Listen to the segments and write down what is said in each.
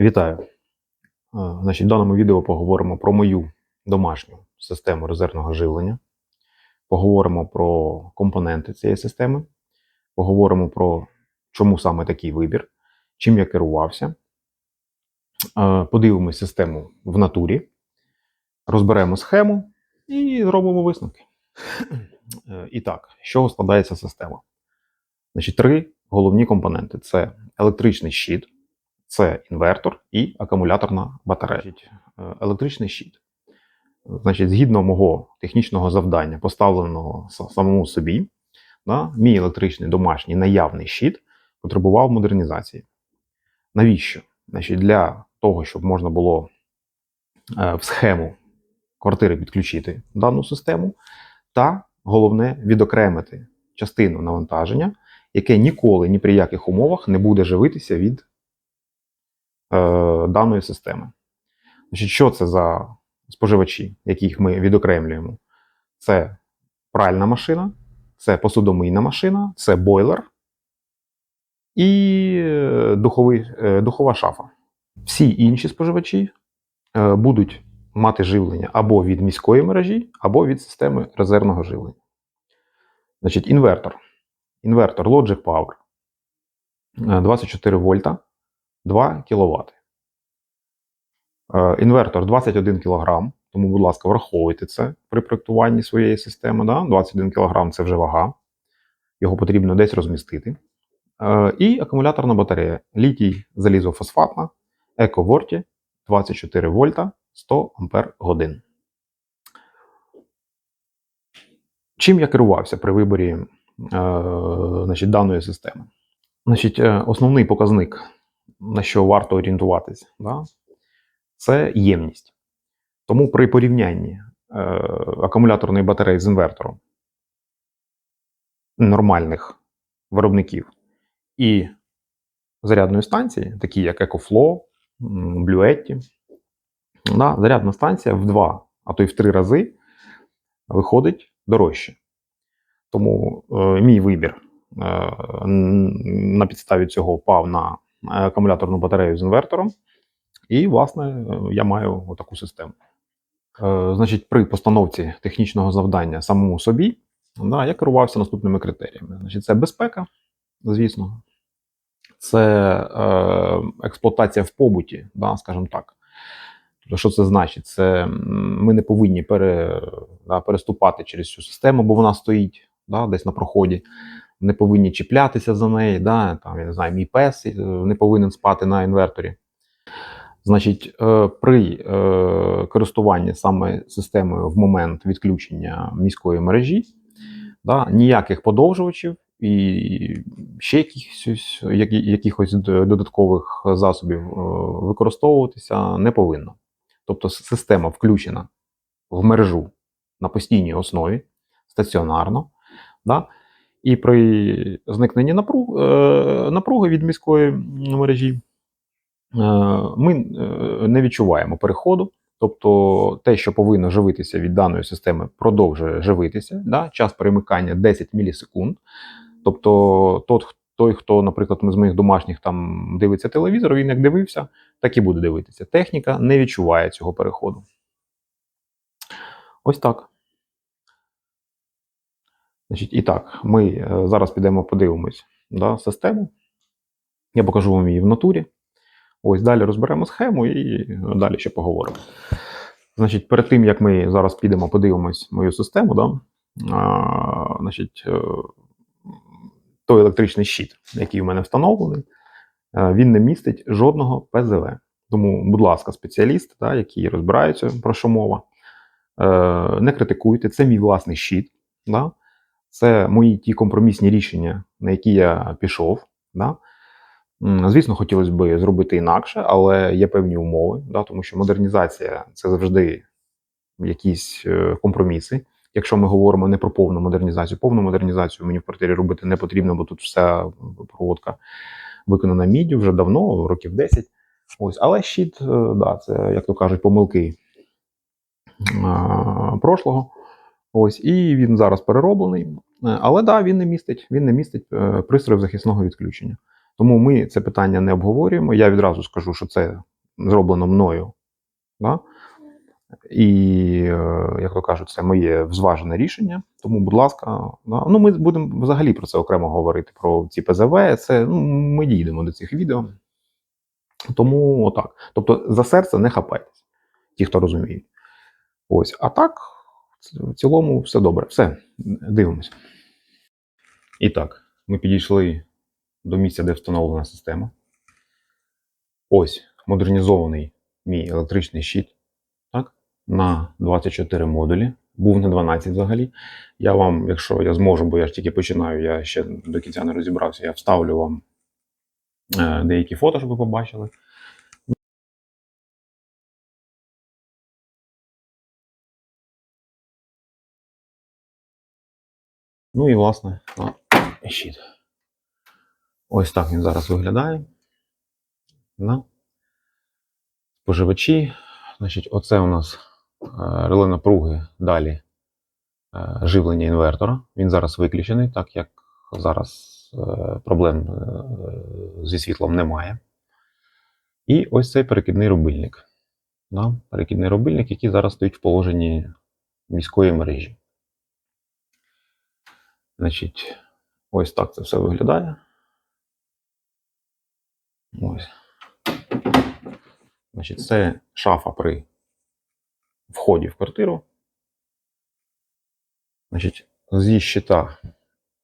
Вітаю! Значить, в даному відео поговоримо про мою домашню систему резервного живлення. Поговоримо про компоненти цієї системи. Поговоримо про чому саме такий вибір, чим я керувався. Подивимось систему в натурі, розберемо схему і зробимо висновки. Е, І так, з чого складається система? Значить, три головні компоненти: це електричний щит, це інвертор і акумуляторна батарея. Значить, е, електричний щит. Значить, згідно мого технічного завдання, поставленого самому собі, да, мій електричний домашній наявний щит потребував модернізації. Навіщо? Значить, для того, щоб можна було е, в схему квартири підключити дану систему, та головне відокремити частину навантаження, яке ніколи ні при яких умовах не буде живитися від даної системи. Значить, що це за споживачі, яких ми відокремлюємо? Це пральна машина, це посудомийна машина, це бойлер і е, духовий, е, духова шафа. Всі інші споживачі е, будуть мати живлення або від міської мережі, або від системи резервного живлення. Значить, інвертор. Інвертор Logic Power. Е, 24 вольта, 2 кВт. Е, Інвертор 21 кг, тому, будь ласка, враховуйте це при проєктуванні своєї системи. Да? 21 кг це вже вага. Його потрібно десь розмістити. Е, І акумуляторна батарея літій залізофосфатна EcoVorti 24 вольта 100 Ампер годин. Чим я керувався при виборі е, значить, даної системи? Значить, основний показник, на що варто орієнтуватись, да, це ємність. Тому при порівнянні е, акумуляторної батареї з інвертором нормальних виробників і зарядної станції, такі як EcoFlow, Bluetti, да, зарядна станція в два, а то й в три рази виходить дорожче. Тому е, мій вибір е, на підставі цього впав на акумуляторну батарею з інвертором. І, власне, е, я маю отаку систему. Е, значить, при постановці технічного завдання самому собі, да, я керувався наступними критеріями. Значить, це безпека, звісно, це е, експлуатація в побуті, да, скажімо так. Тобто, що це значить? Це ми не повинні пере, да, переступати через цю систему, бо вона стоїть да, десь на проході. Не повинні чіплятися за неї. Да, там, я не знаю, мій пес е, не повинен спати на інверторі. Значить, е, при е, користуванні саме системою в момент відключення міської мережі, да, ніяких подовжувачів і ще якихось, якихось додаткових засобів використовуватися не повинно. Тобто система включена в мережу на постійній основі, стаціонарно. Да? І при зникненні е, напруги від міської мережі е, ми е, не відчуваємо переходу. Тобто те, що повинно живитися від даної системи, продовжує живитися. Да? Час перемикання 10 мілісекунд. Тобто, тот, той, хто, наприклад, з моїх домашніх там дивиться телевізор, він як дивився, так і буде дивитися. Техніка не відчуває цього переходу. Ось так. Значить, і так, ми е, зараз підемо подивимось да, систему. Я покажу вам її в натурі. Ось далі розберемо схему і далі ще поговоримо. Значить, перед тим як ми зараз підемо подивимось мою систему, да, а, значить, е, той електричний щит, який у мене встановлений, е, він не містить жодного ПЗВ. Тому, будь ласка, спеціаліст, да, які розбираються про що мова, е, не критикуйте. Це мій власний щит. Да? Це мої ті компромісні рішення, на які я пішов. Да? Звісно, хотілося б зробити інакше, але є певні умови, да, тому що модернізація це завжди якісь е, компроміси. Якщо ми говоримо не про повну модернізацію, повну модернізацію мені в квартирі робити не потрібно, бо тут вся проводка виконана міддю вже давно, років 10. Ось, але щит, е, да, це, як то кажуть, помилки а, прошлого. Ось, і він зараз перероблений. Е, Але да, він не містить, він не містить е, пристроїв захисного відключення. Тому ми це питання не обговорюємо. Я відразу скажу, що це зроблено мною. Да? І, е, як то кажуть, це моє зважене рішення. Тому, будь ласка, да. ну ми будемо взагалі про це окремо говорити. Про ці ПЗВ. Це ну, ми дійдемо до цих відео. Тому отак. Тобто за серце не хапайтесь, ті, хто розуміють. Ось, а так, в цілому, все добре. Все, дивимось. І так, ми підійшли до місця, де встановлена система. Ось модернізований мій електричний щит так, на 24 модулі. Був на 12 взагалі. Я вам, якщо я зможу, бо я ж тільки починаю, я ще до кінця не розібрався, я вставлю вам е, деякі фото, щоб ви побачили. Ну і власне, щит. Ось так він зараз виглядає. На. Споживачі. Значить, оце у нас е, реле напруги, далі е, живлення інвертора. Він зараз виключений, так як зараз е, проблем зі світлом немає. І ось цей перекидний рубильник. Да? Перекидний рубильник, який зараз стоїть в положенні міської мережі. Значить, ось так це все виглядає. Ось. Значить, це шафа при вході в квартиру. Значить, зі щита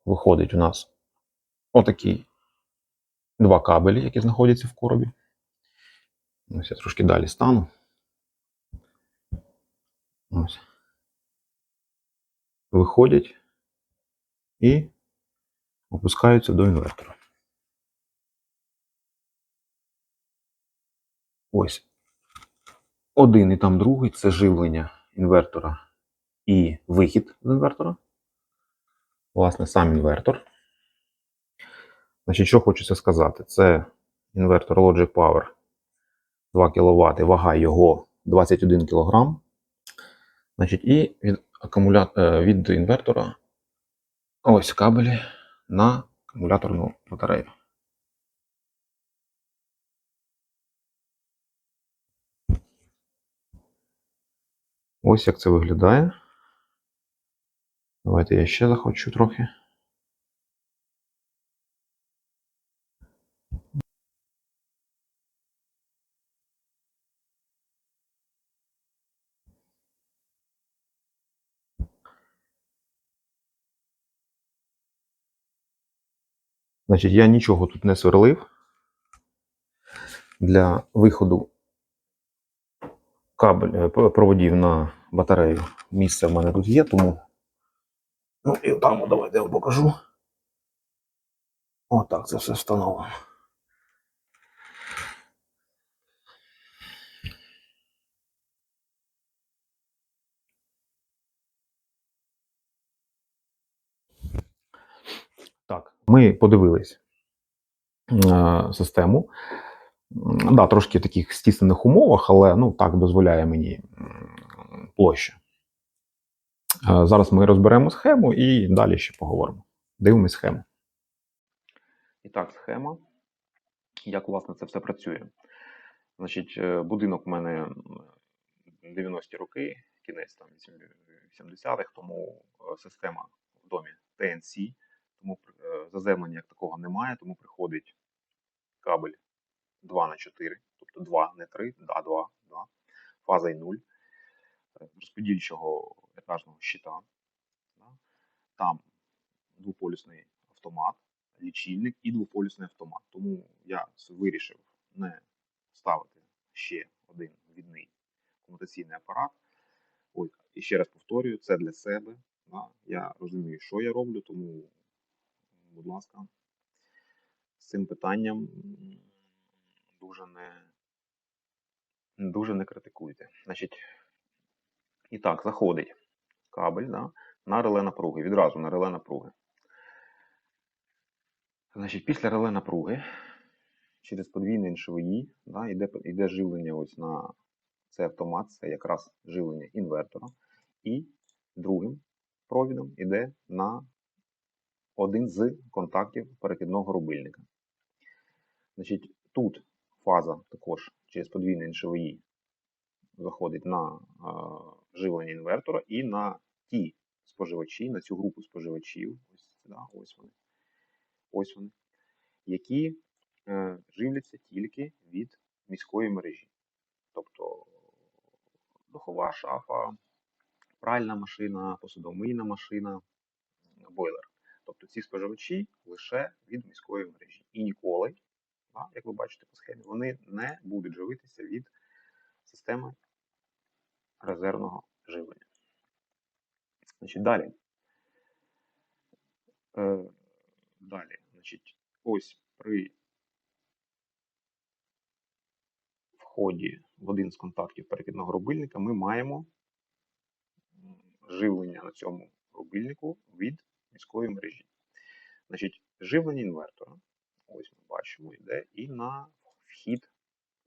виходить у нас отакі два кабелі, які знаходяться в коробі. Ось я трошки далі стану. Ось. Виходять і опускаються до інвертора. Ось. Один і там другий це живлення інвертора і вихід з інвертора. Власне, сам інвертор. Значить, що хочеться сказати, це інвертор Logic Power 2 кВт, вага його 21 кг. Значить, і від, акумуля... е, від інвертора ось кабелі на акумуляторну батарею. Ось як це виглядає. Давайте я ще захочу трохи. Значить, я нічого тут не сверлив. Для виходу кабель е, проводів на батарею. Місце в мене тут є, тому. Ну і там давайте я вам покажу. Отак це все встановлено. Так, ми подивились е, систему. Да, трошки в таких стіснених умовах, але ну так дозволяє мені площа. Е, Зараз ми розберемо схему і далі ще поговоримо. Дивимось схему. І так, схема. Як власне це все працює? Значить, е, будинок у мене м, 90-ті роки, кінець там 80-х, тому система в домі TNC, тому е, заземлення як такого немає, тому приходить кабель 2 на 4, тобто 2, не 3, да, 2, 2, фаза і 0 е, розподільчого етажного щита. Там двополюсний автомат, лічильник і двополюсний автомат. Тому я вирішив не ставити ще один відний комутаційний апарат. Ой, і ще раз повторюю, це для себе. Я розумію, що я роблю, тому, будь ласка, з цим питанням дуже не, дуже не критикуйте. Значить, і так, заходить кабель да, на реле напруги. Відразу на реле напруги. Значить, після реле напруги через подвійний НШВІ да, йде, йде живлення ось на цей автомат, це якраз живлення інвертора. І другим провідом йде на один з контактів перекидного рубильника. Значить, тут фаза також через подвійний НШВІ заходить на живлення інвертора і на ті споживачі, на цю групу споживачів, ось, да, ось вони, ось вони, які е, живляться тільки від міської мережі. Тобто духова шафа, пральна машина, посудомийна машина, бойлер. Тобто ці споживачі лише від міської мережі. І ніколи, як ви бачите по схемі, вони не будуть живитися від системи резервного живлення. Значить, далі. Е, далі, значить, ось при вході в один з контактів перехідного рубильника ми маємо живлення на цьому рубильнику від міської мережі. Значить, живлення інвертора, ось ми бачимо, йде і на вхід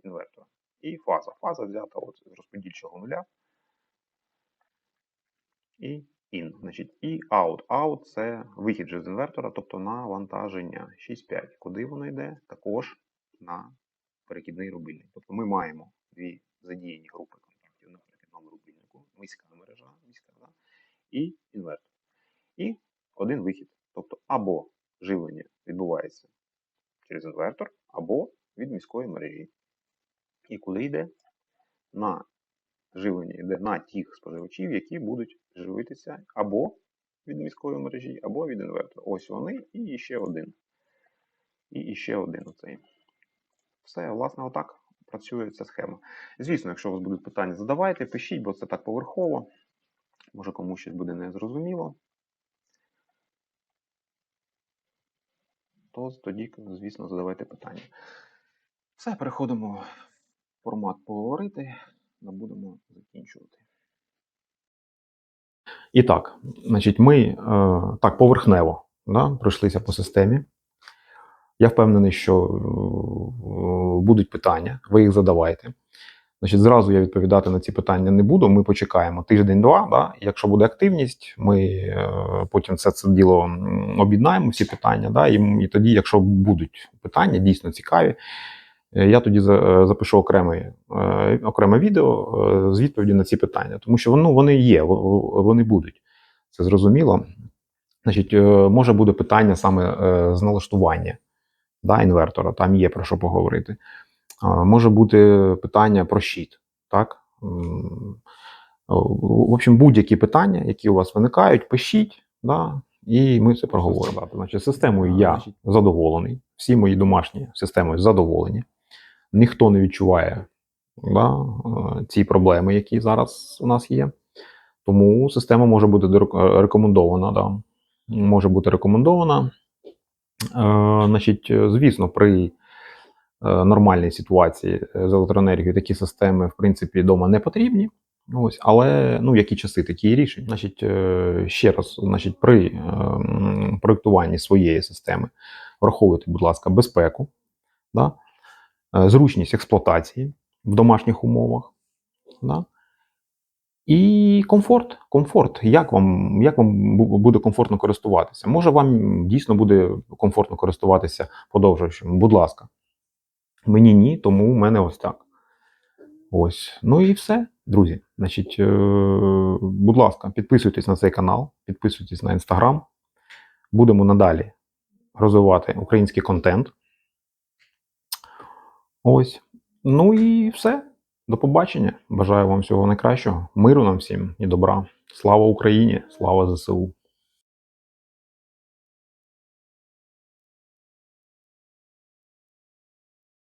інвертора. І фаза. Фаза взята от з розподільчого нуля. І in. Значить, і out. Out це вихід з інвертора, тобто навантаження 6,5. Куди воно йде? Також на перехідний рубильник. Тобто ми маємо дві задіяні групи контактів на перехідному рубильнику, міська мережа, міська, да? і інвертор. І один вихід. Тобто або живлення відбувається через інвертор, або від міської мережі. І куди йде? На живлення йде на тих споживачів, які будуть живитися або від міської мережі, або від інвертора. Ось вони, і ще один. І ще один оцей. Все, власне, отак працює ця схема. Звісно, якщо у вас будуть питання, задавайте, пишіть, бо це так поверхово. Може комусь щось буде незрозуміло. То тоді, звісно, задавайте питання. Все, переходимо в формат поговорити, ми будемо закінчувати. І так, значить, ми е, так поверхнево да, пройшлися по системі. Я впевнений, що е, будуть питання, ви їх задавайте. Значить, зразу я відповідати на ці питання не буду. Ми почекаємо тиждень-два. Да? Якщо буде активність, ми е, потім це, це діло об'єднаємо, всі питання. Да? І, і тоді, якщо будуть питання дійсно цікаві, е, я тоді за- е, запишу окреме, е, окреме відео е, з відповіді на ці питання, тому що ну, вони є, вони будуть. Це зрозуміло. Значить, е, може буде питання саме е, з налаштування да, інвертора, там є про що поговорити. Може бути питання про щит. Так? В общем, будь-які питання, які у вас виникають, пишіть, да, і ми це проговоримо. Значить, системою я задоволений, всі мої домашні системою задоволені. Ніхто не відчуває да, е, ці проблеми, які зараз у нас є. Тому система може бути рекомендована. Да. Може бути рекомендована. Е, значить, е, звісно, при нормальній ситуації е, з електроенергією такі системи, в принципі, вдома не потрібні. Ось, але ну, які часи, такі рішення. Значить, е, ще раз, значить, при е, м, проєктуванні своєї системи враховуйте, будь ласка, безпеку, да? е, зручність експлуатації в домашніх умовах. Да? І комфорт. Комфорт. Як вам, як вам буде комфортно користуватися? Може, вам дійсно буде комфортно користуватися подовжуючим? Будь ласка. Мені ні, тому в мене ось так. Ось. Ну і все, друзі. Значить, е, будь ласка, підписуйтесь на цей канал, підписуйтесь на інстаграм. Будемо надалі розвивати український контент. Ось. Ну і все. До побачення. Бажаю вам всього найкращого. Миру нам всім і добра. Слава Україні! Слава ЗСУ!